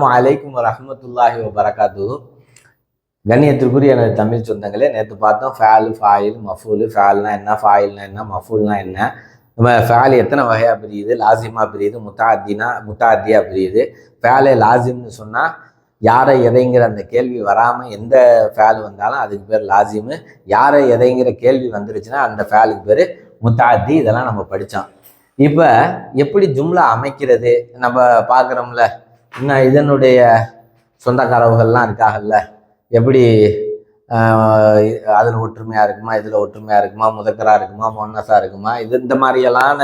அஸ்லாம் அலைக்கும் ரஹமத்துல்லாஹி வரகாத்து கண்ணியத்திற்குரிய எனது தமிழ் சொந்தங்களே நேற்று பார்த்தோம் ஃபேல் ஃபாயில் மஃபூல். ஃபேல்னா என்ன ஃபாயில்னா என்ன மஃபூல்னா என்ன? நம்ம ஃபேல் எத்தனை வகையாக பிரியுது? லாசிமா பிரியுது முத்தாத்தினா முத்தாத்தியா பிரியுது. ஃபேலே லாசிம்னு சொன்னால் யாரை எதைங்கிற அந்த கேள்வி வராமல் எந்த ஃபேல் வந்தாலும் அதுக்கு பேர் லாசிமு யாரை எதைங்கிற கேள்வி வந்துருச்சுன்னா அந்த ஃபேலுக்கு பேர் முத்தாத்தி. இதெல்லாம் நம்ம படித்தோம் இப்போ எப்படி ஜும்லா அமைக்கிறது? நம்ம பார்க்குறோம்ல இன்னும் இதனுடைய சொந்தக்காரவுகள்லாம் இருக்காங்கல்ல? எப்படி அதில் ஒற்றுமையாக இருக்குமா இதில் ஒற்றுமையாக இருக்குமா முதக்கராக இருக்குமா மொன்னஸாக இருக்குமா இது இந்த மாதிரியெல்லான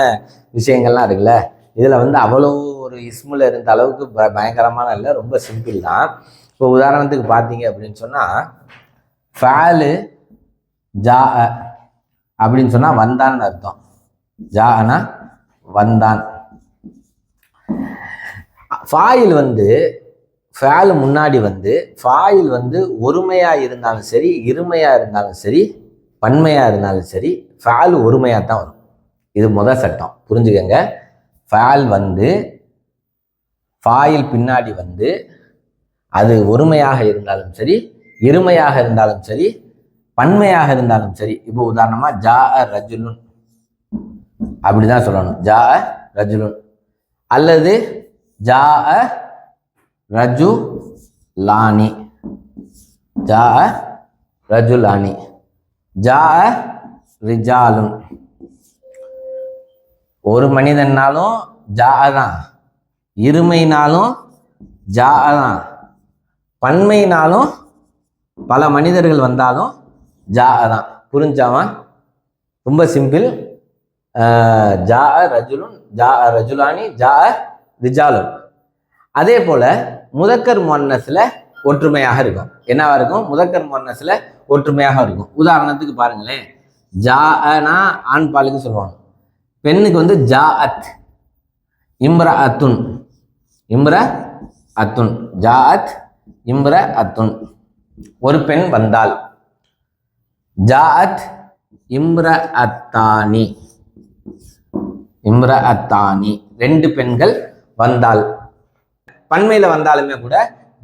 விஷயங்கள்லாம் இருக்குல்ல? இதில் வந்து அவ்வளோ ஒரு இஸ்மில் இருந்த அளவுக்கு ப பயங்கரமான இல்லை ரொம்ப சிம்பிள் தான். இப்போ உதாரணத்துக்கு பார்த்தீங்க அப்படின்னு சொன்னால் ஃபேலு ஜா அப்படின்னு சொன்னால் வந்தான்னு அர்த்தம். ஜானா வந்தான். ஃபாயில் வந்து ஃபேலு முன்னாடி வந்து ஃபாயில் வந்து ஒருமையாக இருந்தாலும் சரி இருமையாக இருந்தாலும் சரி பன்மையாக இருந்தாலும் சரி ஃபேல் ஒருமையாக தான் வரும். இது முதல் சட்டம். புரிஞ்சுக்கங்க. ஃபேல் வந்து ஃபாயில் பின்னாடி வந்து அது ஒருமையாக இருந்தாலும் சரி இருமையாக இருந்தாலும் சரி பன்மையாக இருந்தாலும் சரி. இப்போ உதாரணமாக ஜா அ ரஜுலுன். அப்படிதான் சொல்லணும். ஜா அ ரஜுலுன். அல்லது ஜா அ ரஜு லானி ஜா அ ரஜு லானி ஜா அ ரிஜாலுன். ஒரு மனிதன்னாலும் ஜா தான் இருமைனாலும் ஜா தான் பன்மைனாலும் பல மனிதர்கள் வந்தாலும் ஜா தான் புரிஞ்சாமா ரொம்ப சிம்பிள். ஜா ரஜுலுன் ஜா ரஜுலானி ஜா ரிஜாலுன் அதே போல முதக்கர் மொன்னஸில் ஒற்றுமையாக இருக்கும். என்னவா இருக்கும்? முதக்கர் மொன்னஸில் ஒற்றுமையாக இருக்கும். உதாரணத்துக்கு பாருங்களேன். ஜா அனா ஆண் பாலுக்கு சொல்லுவாங்க. பெண்ணுக்கு வந்து ஜா அத். இம்ர அத்துன். இம்ர அத்துன். ஜா அத். இம்ர அத்துன். ஒரு பெண் வந்தால். ஜா அத். இம்ர அத்தானி. இம்ர அத்தானி. ரெண்டு பெண்கள் வந்தால். பன்மையில் வந்தாலுமே கூட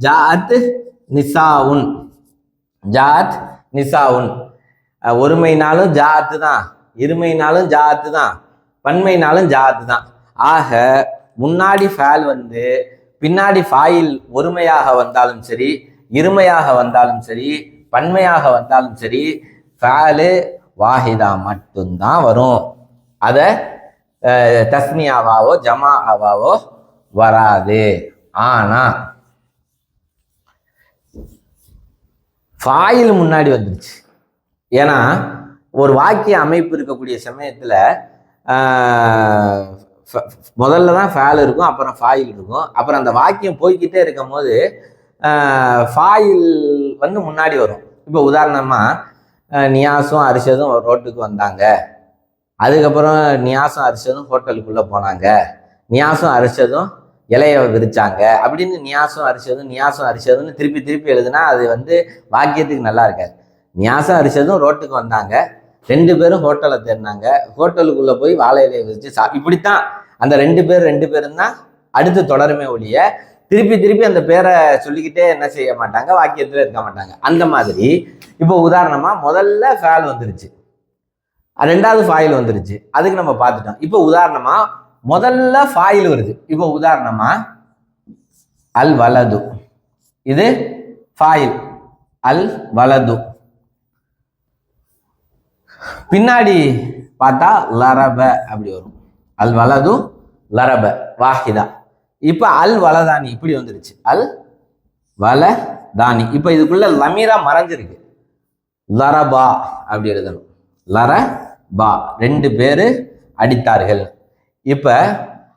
ஜாத் நிசாவுன் ஜாத் நிசாவுன் ஒருமைனாலும் ஜாத்து தான். இருமைனாலும் ஜாத்து தான். பன்மைனாலும் ஜாத்து தான். ஆக முன்னாடி ஃபேல் வந்து பின்னாடி ஃபாயில் ஒருமையாக வந்தாலும் சரி இருமையாக வந்தாலும் சரி பன்மையாக வந்தாலும் சரி ஃபேலு வாஹிதா மட்டும்தான் வரும். அதை தஸ்மியாவாவோ ஜமாவாவோ வராது. ஆனா ஃபாயில் முன்னாடி வந்துருச்சு. ஏன்னா ஒரு வாக்கிய அமைப்பு இருக்கக்கூடிய சமயத்தில் முதல்ல தான் ஃபேல் இருக்கும் அப்புறம் ஃபாயில் இருக்கும். அப்புறம் அந்த வாக்கியம் போய்கிட்டே இருக்கும் போது ஃபாயில் வந்து முன்னாடி வரும். இப்போ உதாரணமாக நியாசும் அரிசதும் ரோட்டுக்கு வந்தாங்க. அதுக்கப்புறம் நியாசும் அரிசதும் ஹோட்டலுக்குள்ளே போனாங்க. நியாசும் அரிசதும் இலைய விரிச்சாங்க. அப்படின்னு நியாசம் அரிசதும் நியாசம் அரிச்சதும்னு திருப்பி திருப்பி எழுதுனா அது வந்து வாக்கியத்துக்கு நல்லா இருக்காது. நியாசம் அரிசதும் ரோட்டுக்கு வந்தாங்க. ரெண்டு பேரும் ஹோட்டலை தேடினாங்க. ஹோட்டலுக்குள்ளே போய் வாழை இலையை விரிச்சு சா இப்படித்தான் அந்த ரெண்டு பேர் ரெண்டு பேரும் தான் அடுத்து தொடருமே ஒழிய திருப்பி திருப்பி அந்த பேரை சொல்லிக்கிட்டே என்ன செய்ய மாட்டாங்க? வாக்கியத்தில் இருக்க மாட்டாங்க. அந்த மாதிரி இப்போ உதாரணமாக முதல்ல ஃபேல் வந்துருச்சு. ரெண்டாவது ஃபாயில் வந்துருச்சு. அதுக்கு நம்ம பார்த்துட்டோம். இப்போ உதாரணமாக முதல்ல ஃபாயில் வருது. இப்போ உதாரணமா அல் வலது இது ஃபாயில் அல் வலது பின்னாடி பார்த்தா லரப அப்படி வரும். அல் வலது லரப வாஹிதா. இப்போ அல் வலதானி இப்படி வந்துருச்சு. அல் வல தானி இப்போ இதுக்குள்ள லமீரா மறைஞ்சிருக்கு. லரபா அப்படி எழுதணும். லர பா ரெண்டு பேரு அடித்தார்கள். இப்போ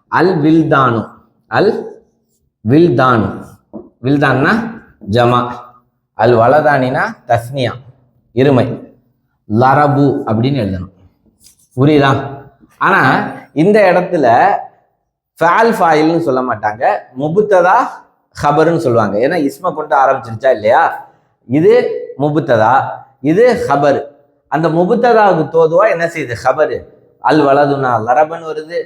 அல் வில்தானு. அல் வில்தானு. வில்தான்னா ஜமா. அல் வலதானினா தஸ்னியா. இருமை. லரபு அப்படின்னு எழுதணும். புரியுதா? ஆனால் இந்த இடத்துல ஃபேல் ஃபாயில்னு சொல்ல மாட்டாங்க. முபுத்ததா ஹபருன்னு சொல்லுவாங்க. ஏன்னா இஸ்மை கொண்டு ஆரம்பிச்சிருச்சா இல்லையா? இது முபுத்ததா. இது ஹபர். அந்த முபுத்ததாவுக்கு தோதுவா என்ன செய்யுது? ஹபரு. அல் வலதுனா லரபன் வருது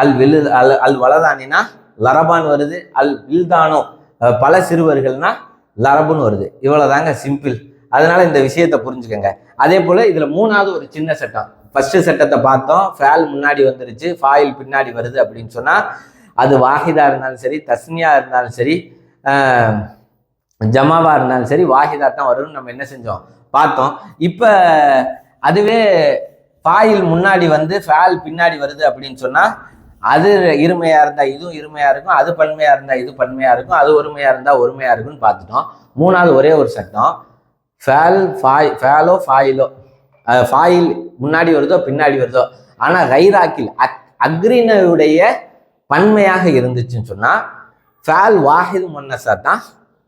அல் வில்லு அல் அல் வலதானினா லரபான் வருது அல் வில்தானோ பல சிறுவர்கள்னா லரபுன்னு வருது. இவ்வளோதாங்க சிம்பிள். அதனால இந்த விஷயத்தை புரிஞ்சுக்கோங்க. அதே போல் இதில் மூணாவது ஒரு சின்ன சட்டம். ஃபர்ஸ்ட் சட்டத்தை பார்த்தோம். ஃபேல் முன்னாடி வந்துருச்சு ஃபாயில் பின்னாடி வருது அப்படின்னு சொன்னால் அது வாஹிதா இருந்தாலும் சரி தஸ்னியா இருந்தாலும் சரி ஜமாவா இருந்தாலும் சரி வாஹிதா தான் வரும்னு நம்ம என்ன செஞ்சோம்? பார்த்தோம். இப்போ அதுவே ஃபாயில் முன்னாடி வந்து ஃபேல் பின்னாடி வருது அப்படின்னு சொன்னால் அது இருமையாக இருந்தால் இதுவும் இருமையாக இருக்கும் அது பன்மையாக இருந்தால் இது பன்மையாக இருக்கும் அது ஒருமையாக இருந்தால் ஒருமையாக இருக்கும்னு பார்த்துட்டோம். மூணாவது ஒரே ஒரு சட்டம் ஃபேல் ஃபாய் ஃபேலோ ஃபாயிலோ ஃபாயில் முன்னாடி வருதோ பின்னாடி வருதோ. ஆனால் கைராக்கில் அக் அக்ரினுடைய பன்மையாக இருந்துச்சுன்னு சொன்னால் ஃபேல் வாஹிது முன்னசா தான்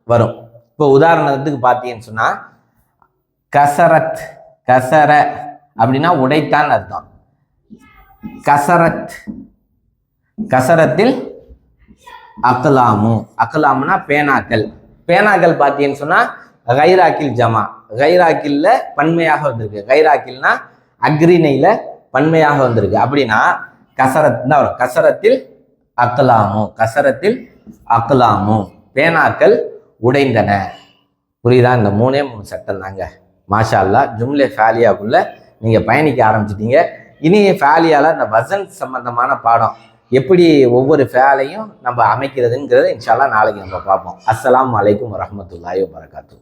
வரும். இப்போ உதாரணத்துக்கு பார்த்தீங்கன்னு சொன்னால் கசரத் கசர அப்படின்னா உடைத்தான் அர்த்தம். கசரத். கசரத்தில் அக்கலாமு அக்கலாமுனா பேனாக்கள். பேனாக்கள் பார்த்தீங்கன்னு சொன்னா கைராக்கில் ஜமா. கைராக்கில்ல பன்மையாக வந்திருக்கு. கைராக்கில்னா அக்ரிணையில பன்மையாக வந்திருக்கு. அப்படின்னா கசரத் தான் வரும். கசரத்தில் அக்கலாமு கசரத்தில் அக்கலாமு பேனாக்கள் உடைந்தன. புரியுதா? இந்த மூணே மூணு சட்டம் தாங்க மாஷா அல்லா ஜும்லே ஃபேலியாக்குள்ள நீங்கள் பயணிக்க ஆரம்பிச்சிட்டீங்க. இனி ஃபேலியால் இந்த வசன் சம்பந்தமான பாடம் எப்படி ஒவ்வொரு ஃபேலையும் நம்ம அமைக்கிறதுங்கிறத இன்ஷால்லா நாளைக்கு நம்ம பார்ப்போம். அஸ்லாம் அலைக்கும் வரமத்துல்லாய் வபரகாத்து